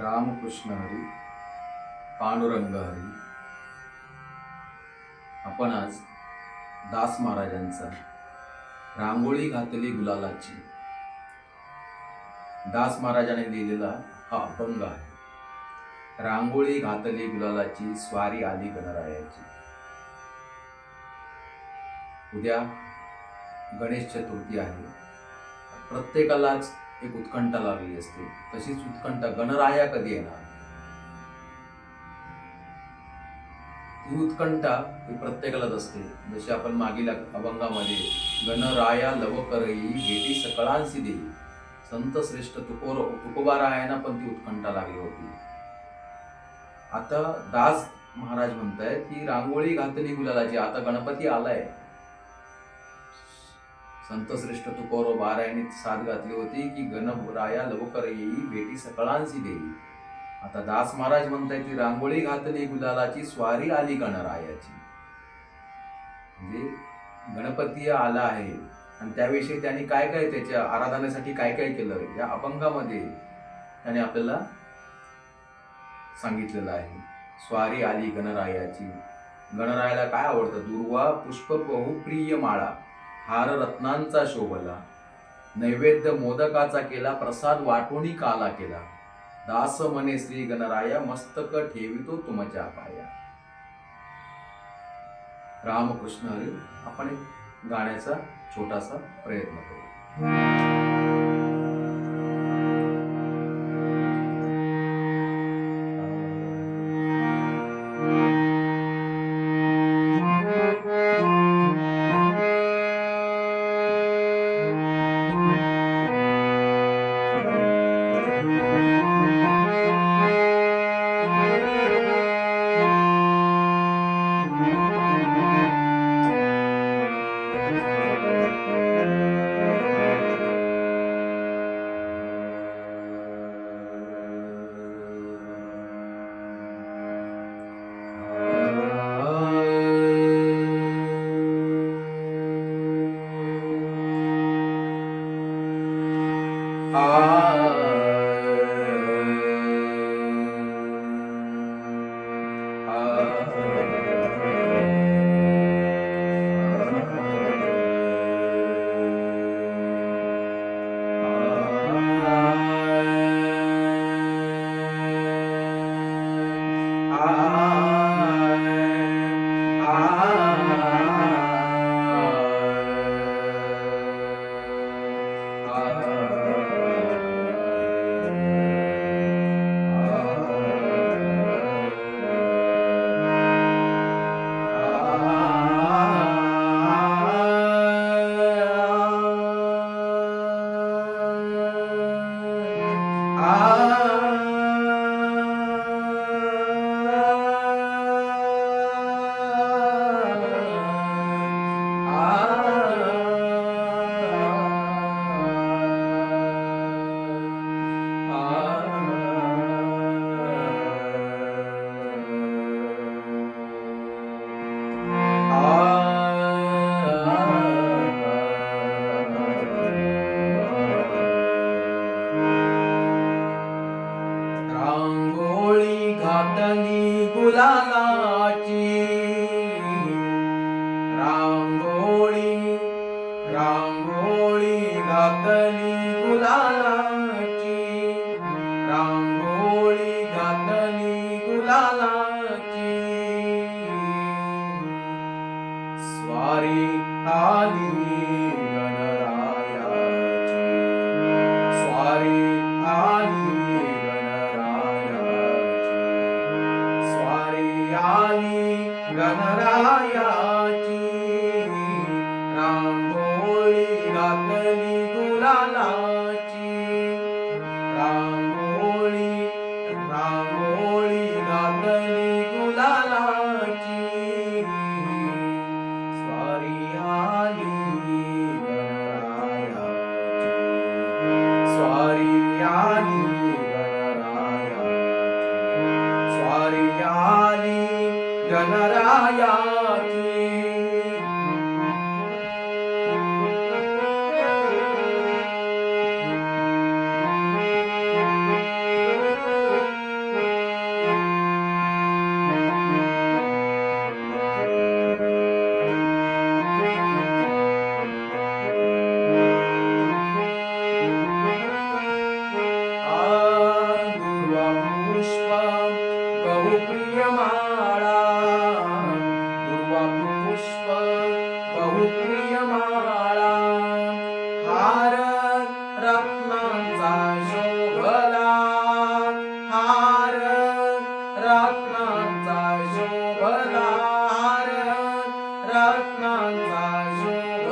रामकृष्ण हरी पांडुरंग हरी. आपण आज दास महाराजांचा रांगोळी घातली गुलालाची. दास महाराजाने लिहिलेला हा अभंग आहे. रांगोळी घातली गुलालाची स्वारी आली गणरायाची. उद्या गणेश चतुर्थी आहे. प्रत्येकालाच एक उत्कंठा लागली असते. तशीच उत्कंठा गणराया कधी येणार? ही उत्कंठा ही प्रत्येकालाच असते. जशी आपण मागील अभंगामध्ये गणराया लवकरही भेटी सकळांसी देई. संत श्रेष्ठ तुकोर तुकोबारायांना पण ती उत्कंठा लागली होती. आता दास महाराज म्हणतायत की रांगोळी घातली गुलालाची. आता गणपती आलाय. संत श्रेष्ठ तुकोरो बारायणीत साथ घातली होती की गणराया लवकर येई भेटी सकळांशी देई. आता दास महाराज म्हणताय ती रांगोळी घातली गुलालाची स्वारी आली गणरायाची म्हणजे गणपती आला आहे आणि त्याविषयी त्यांनी काय काय त्याच्या आराधनेसाठी काय काय केलं या अभंगामध्ये त्याने आपल्याला सांगितलेलं आहे. स्वारी आली गणरायाची. गणरायाला काय आवडतं? दुर्वा पुष्प बहुप्रिय माळा. हार रत्नांचा शोभला. नैवेद्य मोदकाचा केला प्रसाद वाटोणी काला केला. दास मने श्री गणराया मस्तक ठेवितो तुमच्या पाया. रामकृष्ण हरी आपण एक गाण्याचा छोटासा प्रयत्न करू. रांगोळी रांगोळी घातली गुलालाची स्वारी आली गणरायाची स्वारी आली गणरायाची स्वारी आली गणरायाची रांगोळी घातली गुलालाची गणरायाची Ratnam Vajo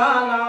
घातली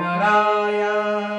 श्री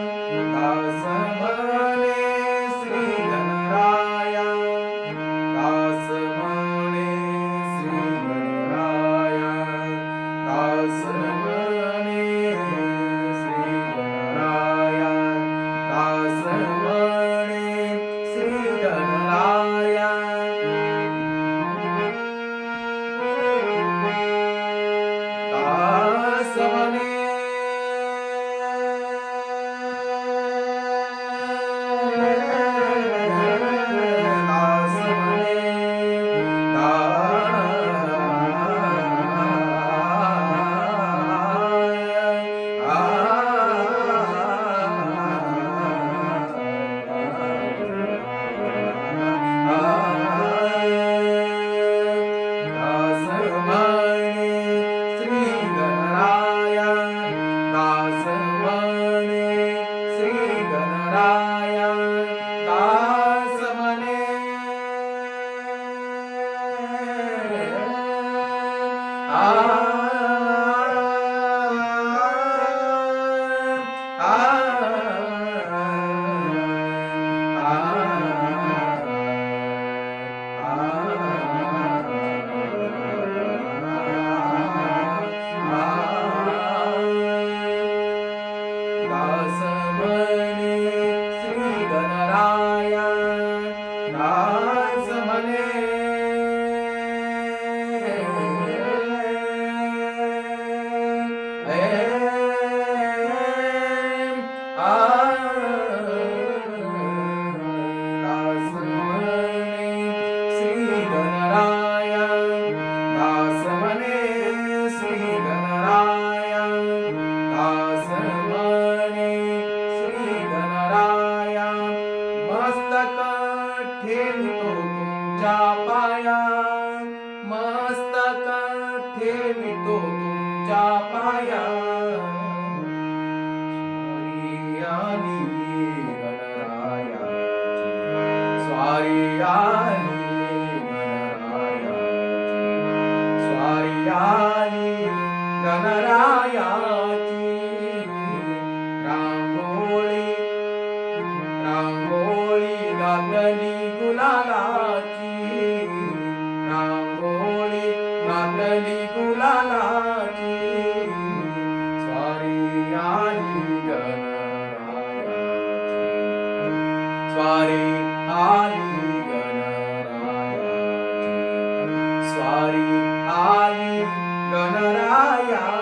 आई आली गणरायाची. रांगोळी रांगोळी घातली गुलालाची. रांगोळी घातली गुलालाची. स्वारी आई गणरायाची. स्वारी आली गणरायाची. स्वारी आली गणराया